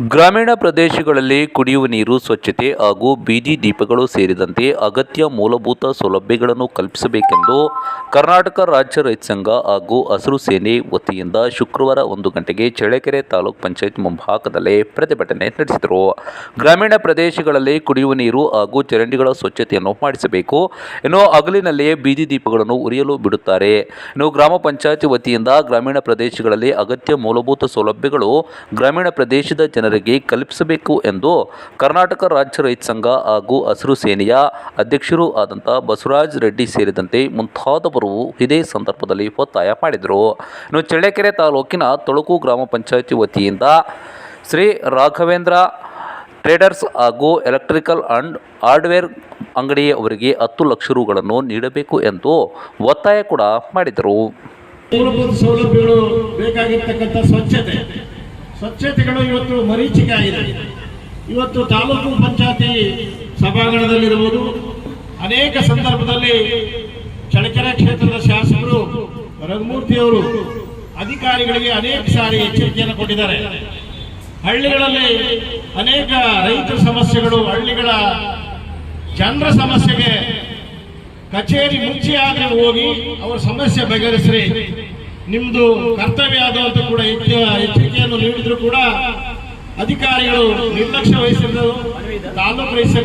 ಗ್ರಾಮೀಣ ಪ್ರದೇಶಗಳಲ್ಲಿ ಕುಡಿಯುವ ನೀರು, ಸ್ವಚ್ಛತೆ ಹಾಗೂ ಬೀದಿ ದೀಪಗಳು ಸೇರಿದಂತೆ ಅಗತ್ಯ ಮೂಲಭೂತ ಸೌಲಭ್ಯಗಳನ್ನು ಕಲ್ಪಿಸಬೇಕೆಂದು ಕರ್ನಾಟಕ ರಾಜ್ಯ ರೈತ ಸಂಘ ಹಾಗೂ ಹಸಿರು ಸೇನೆ ವತಿಯಿಂದ ಶುಕ್ರವಾರ ಒಂದು ಗಂಟೆಗೆ ಚಳ್ಳಕೆರೆ ತಾಲೂಕ್ ಪಂಚಾಯತ್ ಮುಂಭಾಗದಲ್ಲಿ ಪ್ರತಿಭಟನೆ ನಡೆಸಿದರು. ಗ್ರಾಮೀಣ ಪ್ರದೇಶಗಳಲ್ಲಿ ಕುಡಿಯುವ ನೀರು ಹಾಗೂ ಚರಂಡಿಗಳ ಸ್ವಚ್ಛತೆಯನ್ನು ಮಾಡಿಸಬೇಕು. ಇನ್ನು ಹಗಲಿನಲ್ಲಿಯೇ ಬೀದಿ ದೀಪಗಳನ್ನು ಉರಿಯಲು ಬಿಡುತ್ತಾರೆ. ಇನ್ನು ಗ್ರಾಮ ಪಂಚಾಯತ್ ವತಿಯಿಂದ ಗ್ರಾಮೀಣ ಪ್ರದೇಶಗಳಲ್ಲಿ ಅಗತ್ಯ ಮೂಲಭೂತ ಸೌಲಭ್ಯಗಳು ಗ್ರಾಮೀಣ ಪ್ರದೇಶದ ಜನರಿಗೆ ಕಲ್ಪಿಸಬೇಕು ಎಂದು ಕರ್ನಾಟಕ ರಾಜ್ಯ ರೈತ ಸಂಘ ಹಾಗೂ ಹಸಿರು ಸೇನೆಯ ಅಧ್ಯಕ್ಷರೂ ಆದಂಥ ಬಸವರಾಜ್ ರೆಡ್ಡಿ ಸೇರಿದಂತೆ ಮುಂತಾದವರು ಇದೇ ಸಂದರ್ಭದಲ್ಲಿ ಒತ್ತಾಯ ಮಾಡಿದರು. ಇನ್ನು ಚಳ್ಳಕೆರೆ ತಾಲೂಕಿನ ತೊಳಕು ಗ್ರಾಮ ಪಂಚಾಯತಿ ವತಿಯಿಂದ ಶ್ರೀ ರಾಘವೇಂದ್ರ ಟ್ರೇಡರ್ಸ್ ಹಾಗೂ ಎಲೆಕ್ಟ್ರಿಕಲ್ ಅಂಡ್ ಹಾರ್ಡ್ವೇರ್ ಅಂಗಡಿಯವರಿಗೆ ಹತ್ತು ಲಕ್ಷ ರೂಗಳನ್ನು ನೀಡಬೇಕು ಎಂದು ಒತ್ತಾಯ ಕೂಡ ಮಾಡಿದರು. ಮೂಲಭೂತ ಸೌಲಭ್ಯಗಳು ಬೇಕಾಗಿರ್ತಕ್ಕಂಥ ಸ್ವಚ್ಛತೆ ಸ್ವಚ್ಛತೆಗಳು ಇವತ್ತು ಮರೀಚಿಕೆ ಆಗಿದೆ. ಇವತ್ತು ತಾಲೂಕು ಪಂಚಾಯತಿ ಸಭಾಂಗಣದಲ್ಲಿರುವುದು ಅನೇಕ ಸಂದರ್ಭದಲ್ಲಿ ಚಳಕೆರೆ ಕ್ಷೇತ್ರದ ಶಾಸಕರು ರಘುಮೂರ್ತಿಯವರು ಅಧಿಕಾರಿಗಳಿಗೆ ಅನೇಕ ಸಾರಿ ಎಚ್ಚರಿಕೆಯನ್ನು ಕೊಟ್ಟಿದ್ದಾರೆ. ಹಳ್ಳಿಗಳಲ್ಲಿ ಅನೇಕ ರೈತರ ಸಮಸ್ಯೆಗಳು, ಹಳ್ಳಿಗಳ ಜನರ ಸಮಸ್ಯೆಗೆ ಕಚೇರಿ ಮುಂಚೆ ಆದರೆ ಹೋಗಿ ಅವರ ಸಮಸ್ಯೆ ಬಗೆಹರಿಸ್ರಿ. ನಿಮ್ದು ಕರ್ತವ್ಯ ಅದು ಅಂತ ಕೂಡ ಎಚ್ಚ- ಎಚ್ಚರಿಕೆಯನ್ನು ನೀಡಿದ್ರು ಕೂಡ ಅಧಿಕಾರಿಗಳು ನಿರ್ಲಕ್ಷ್ಯ ವಹಿಸಿದ್ರು. ತಾಲೂಕು ರೈತ